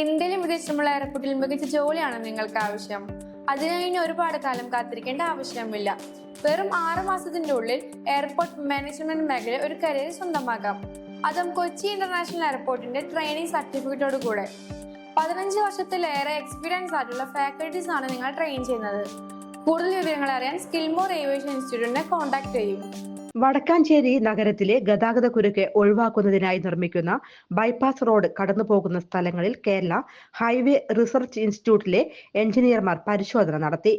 ഇന്ത്യയിലും വിദേശത്തുമുള്ള എയർപോർട്ടിൽ മികച്ച ജോലിയാണ് നിങ്ങൾക്ക് ആവശ്യം? അതിനായി ഇനി ഒരുപാട് കാലം കാത്തിരിക്കേണ്ട ആവശ്യമില്ല. വെറും ആറ് മാസത്തിന്റെ ഉള്ളിൽ എയർപോർട്ട് മാനേജ്മെന്റ് മേഖല ഒരു കരിയർ സ്വന്തമാക്കാം. അതും കൊച്ചി ഇന്റർനാഷണൽ എയർപോർട്ടിന്റെ ട്രെയിനിങ് സർട്ടിഫിക്കറ്റോട് കൂടെ. പതിനഞ്ച് വർഷത്തിലേറെ എക്സ്പീരിയൻസ് ആയിട്ടുള്ള ഫാക്കൽറ്റീസ് ആണ് നിങ്ങൾ ട്രെയിൻ ചെയ്യുന്നത്. കൂടുതൽ വിവരങ്ങൾ അറിയാൻ സ്കിൽമോർ ഏവിയേഷൻ ഇൻസ്റ്റിറ്റ്യൂട്ടിനെ കോൺടാക്ട് ചെയ്യും. വടക്കാഞ്ചേരി നഗരത്തിലെ ഗതാഗത കുരുക്ക് ഒഴിവാക്കുന്നതിനായി നിർമ്മിക്കുന്ന ബൈപ്പാസ് റോഡ് കടന്നുപോകുന്ന സ്ഥലങ്ങളിൽ കേരള ഹൈവേ റിസർച്ച് ഇൻസ്റ്റിറ്റ്യൂട്ടിലെ എഞ്ചിനീയർമാർ പരിശോധന നടത്തി.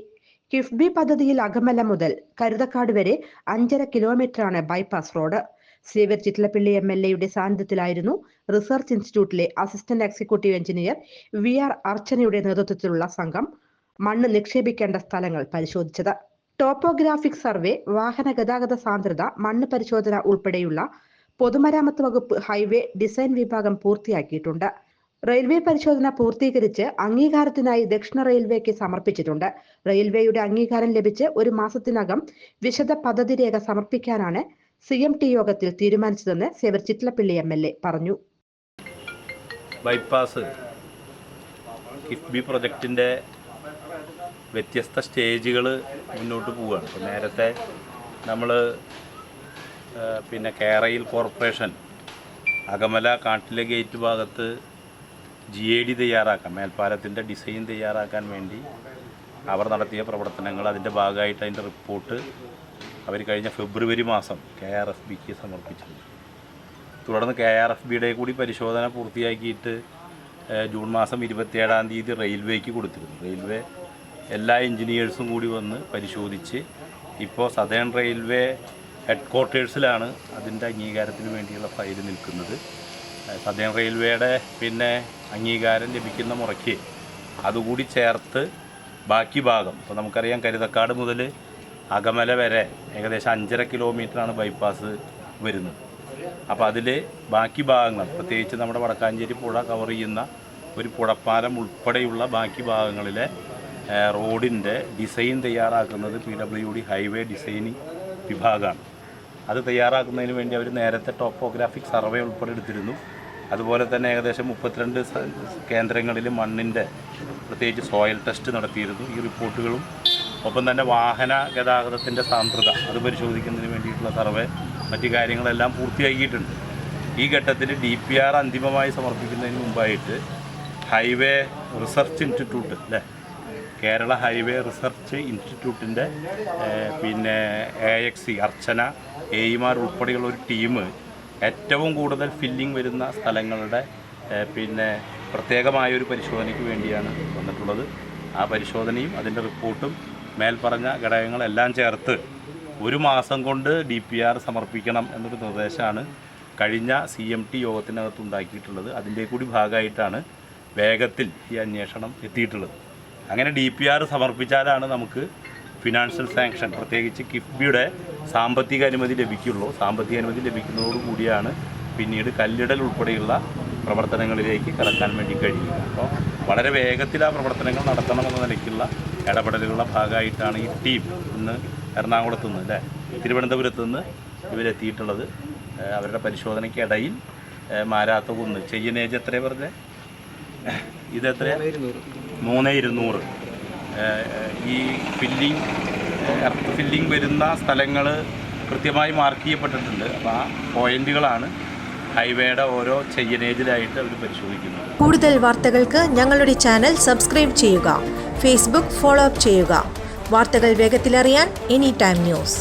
കിഫ്ബി പദ്ധതിയിൽ അകമല മുതൽ കരുതക്കാട് വരെ അഞ്ചര കിലോമീറ്ററാണ് bypass road. Xavier Chittilappilly M L എയുടെ സാന്നിധ്യത്തിലായിരുന്നു റിസർച്ച് ഇൻസ്റ്റിറ്റ്യൂട്ടിലെ assistant executive engineer V R അർച്ചനയുടെ നേതൃത്വത്തിലുള്ള സംഘം മണ്ണ് നിക്ഷേപിക്കേണ്ട സ്ഥലങ്ങൾ പരിശോധിച്ചത്. ടോപ്പോഗ്രാഫിക് സർവേ വാഹന ഗതാഗത സാന്ദ്രത മണ്ണ് പരിശോധന ഉൾപ്പെടെയുള്ള പൊതുമരാമത്ത് വകുപ്പ് ഹൈവേ ഡിസൈൻ വിഭാഗം പൂർത്തിയാക്കിയിട്ടുണ്ട്. റെയിൽവേ പരിശോധന പൂർത്തീകരിച്ച് അംഗീകാരത്തിനായി ദക്ഷിണ റെയിൽവേക്ക് സമർപ്പിച്ചിട്ടുണ്ട്. റെയിൽവേയുടെ അംഗീകാരം ലഭിച്ച് ഒരു മാസത്തിനകം വിശദ പദ്ധതി രേഖ സമർപ്പിക്കാനാണ് സി എം ടി യോഗത്തിൽ തീരുമാനിച്ചതെന്ന് Xavier Chittilappilly M L A പറഞ്ഞു. ബൈപ്പാസ് കിഫ്ബി പ്രൊജക്റ്റിന്റെ വ്യത്യസ്ത സ്റ്റേജുകൾ മുന്നോട്ട് പോവുകയാണ്. ഇപ്പോൾ നേരത്തെ നമ്മൾ പിന്നെ കേരയിൽ കോർപ്പറേഷൻ അകമല കാട്ടിലെ ഗേറ്റ് ഭാഗത്ത് ജി എ ഡി തയ്യാറാക്കാൻ മേൽപ്പാലത്തിന്റെ ഡിസൈൻ തയ്യാറാക്കാൻ വേണ്ടി അവർ നടത്തിയ പ്രവർത്തനങ്ങൾ അതിന്റെ ഭാഗമായിട്ട് അതിന്റെ റിപ്പോർട്ട് അവർ കഴിഞ്ഞ ഫെബ്രുവരി മാസം കെ ആർ എഫ് ബിക്ക് സമർപ്പിച്ചിട്ടുണ്ട് തുടർന്ന് കെ ആർ എഫ് ബിയുടെ കൂടി പരിശോധന പൂർത്തിയാക്കിയിട്ട് ജൂൺ മാസം ഇരുപത്തിയേഴാം തീയതി റെയിൽവേക്ക് കൊടുത്തിരുന്നു. റെയിൽവേ എല്ലാ എൻജിനീയേഴ്സും കൂടി വന്ന് പരിശോധിച്ച് ഇപ്പോൾ സദേൺ റെയിൽവേ ഹെഡ് ക്വാർട്ടേഴ്സിലാണ് അതിന്റെ അംഗീകാരത്തിന് വേണ്ടിയുള്ള ഫയൽ നിൽക്കുന്നത്. സദേൺ റെയിൽവേയുടെ പിന്നെ അംഗീകാരം ലഭിക്കുന്ന മുറയ്ക്ക് അതുകൂടി ചേർത്ത് ബാക്കി ഭാഗം ഇപ്പോൾ നമുക്കറിയാം കരുതക്കാട് മുതൽ അകമല വരെ ഏകദേശം അഞ്ചര കിലോമീറ്ററാണ് ബൈപ്പാസ് വരുന്നത്. അപ്പോൾ അതിൽ ബാക്കി ഭാഗങ്ങൾ പ്രത്യേകിച്ച് നമ്മുടെ വടക്കാഞ്ചേരി പുഴ കവർ ചെയ്യുന്ന ഒരു പുഴപ്പാലം ഉൾപ്പെടെയുള്ള ബാക്കി ഭാഗങ്ങളിലെ റോഡിന്റെ ഡിസൈൻ തയ്യാറാക്കുന്നത് P W D highway designing വിഭാഗമാണ്. അത് തയ്യാറാക്കുന്നതിന് വേണ്ടി അവർ നേരത്തെ ടോപ്പോഗ്രാഫിക് സർവേ ഉൾപ്പെടെ എടുത്തിരുന്നു. അതുപോലെ തന്നെ ഏകദേശം മുപ്പത്തിരണ്ട് കേന്ദ്രങ്ങളിൽ മണ്ണിന്റെ പ്രത്യേകിച്ച് സോയിൽ ടെസ്റ്റ് നടത്തിയിരുന്നു ഈ റിപ്പോർട്ടുകളും. ഒപ്പം തന്നെ വാഹന ഗതാഗതത്തിന്റെ സാന്ദ്രത അത് പരിശോധിക്കുന്നതിന് വേണ്ടിയിട്ടുള്ള സർവേ മറ്റു കാര്യങ്ങളെല്ലാം പൂർത്തിയാക്കിയിട്ടുണ്ട്. ഈ ഘട്ടത്തിൽ ഡി പി ആർ അന്തിമമായി സമർപ്പിക്കുന്നതിന് മുമ്പായിട്ട് ഹൈവേ റിസർച്ച് ഇൻസ്റ്റിറ്റ്യൂട്ട് അല്ലേ കേരള ഹൈവേ റിസർച്ച് ഇൻസ്റ്റിറ്റ്യൂട്ടിന്റെ പിന്നെ എ എക്സ് സി അർച്ചന എയിമാർ ഉൾപ്പെടെയുള്ള ഒരു ടീം ഏറ്റവും കൂടുതൽ ഫില്ലിംഗ് വരുന്ന സ്ഥലങ്ങളുടെ പിന്നെ പ്രത്യേകമായ ഒരു പരിശോധനയ്ക്ക് വേണ്ടിയാണ് വന്നിട്ടുള്ളത്. ആ പരിശോധനയും അതിന്റെ റിപ്പോർട്ടും മേൽപ്പറഞ്ഞ ഘടകങ്ങളെല്ലാം ചേർത്ത് ഒരു മാസം കൊണ്ട് ഡി പി ആർ സമർപ്പിക്കണം എന്നൊരു നിർദ്ദേശമാണ് കഴിഞ്ഞ സി എം ടി യോഗത്തിനകത്ത് ഉണ്ടാക്കിയിട്ടുള്ളത്. അതിന്റെ കൂടി ഭാഗമായിട്ടാണ് വേഗത്തിൽ ഈ അന്വേഷണം എത്തിയിട്ടുള്ളത്. അങ്ങനെ ഡി പി ആർ സമർപ്പിച്ചാലാണ് നമുക്ക് ഫിനാൻഷ്യൽ സാങ്ഷൻ പ്രത്യേകിച്ച് കിഫ്ബിയുടെ സാമ്പത്തിക അനുമതി ലഭിക്കുള്ളൂ. സാമ്പത്തിക അനുമതി ലഭിക്കുന്നതോടു കൂടിയാണ് പിന്നീട് കല്ലിടൽ ഉൾപ്പെടെയുള്ള പ്രവർത്തനങ്ങളിലേക്ക് കടക്കാൻ വേണ്ടി കഴിയുക. അപ്പോൾ വളരെ വേഗത്തിൽ ആ പ്രവർത്തനങ്ങൾ നടത്തണമെന്ന നിലയ്ക്കുള്ള ഇടപെടലുകളുടെ ഭാഗമായിട്ടാണ് ഈ ടീം ഇന്ന് എറണാകുളത്ത് നിന്ന് അല്ലേ? തിരുവനന്തപുരത്ത് നിന്ന് ഇവരെത്തിയിട്ടുള്ളത്. അവരുടെ പരിശോധനയ്ക്കിടയിൽ ഏഹ് ചെയ്യുന്ന ചെയ്യുന്നേജ് എത്രയാണ് പറഞ്ഞത് ഇത് എത്രയാ? മൂന്ന് ഇരുന്നൂറ്. ഈ ഫില്ലിംഗ് എർത്ത് ഫില്ലിംഗ് വരുന്ന സ്ഥലങ്ങൾ കൃത്യമായി മാർക്ക് ചെയ്യപ്പെട്ടിട്ടുണ്ട്. അപ്പോൾ ആ പോയിന്റുകളാണ് ഹൈവേയുടെ ഓരോ ചെയ്യനേജിലായിട്ട് അവർ പരിശോധിക്കുന്നത്. കൂടുതൽ വാർത്തകൾക്ക് ഞങ്ങളുടെ ചാനൽ സബ്സ്ക്രൈബ് ചെയ്യുക. ഫേസ്ബുക്ക് ഫോളോ അപ്പ് ചെയ്യുക. വാർത്തകൾ വേഗത്തിലറിയാൻ എനി ടൈം ന്യൂസ്.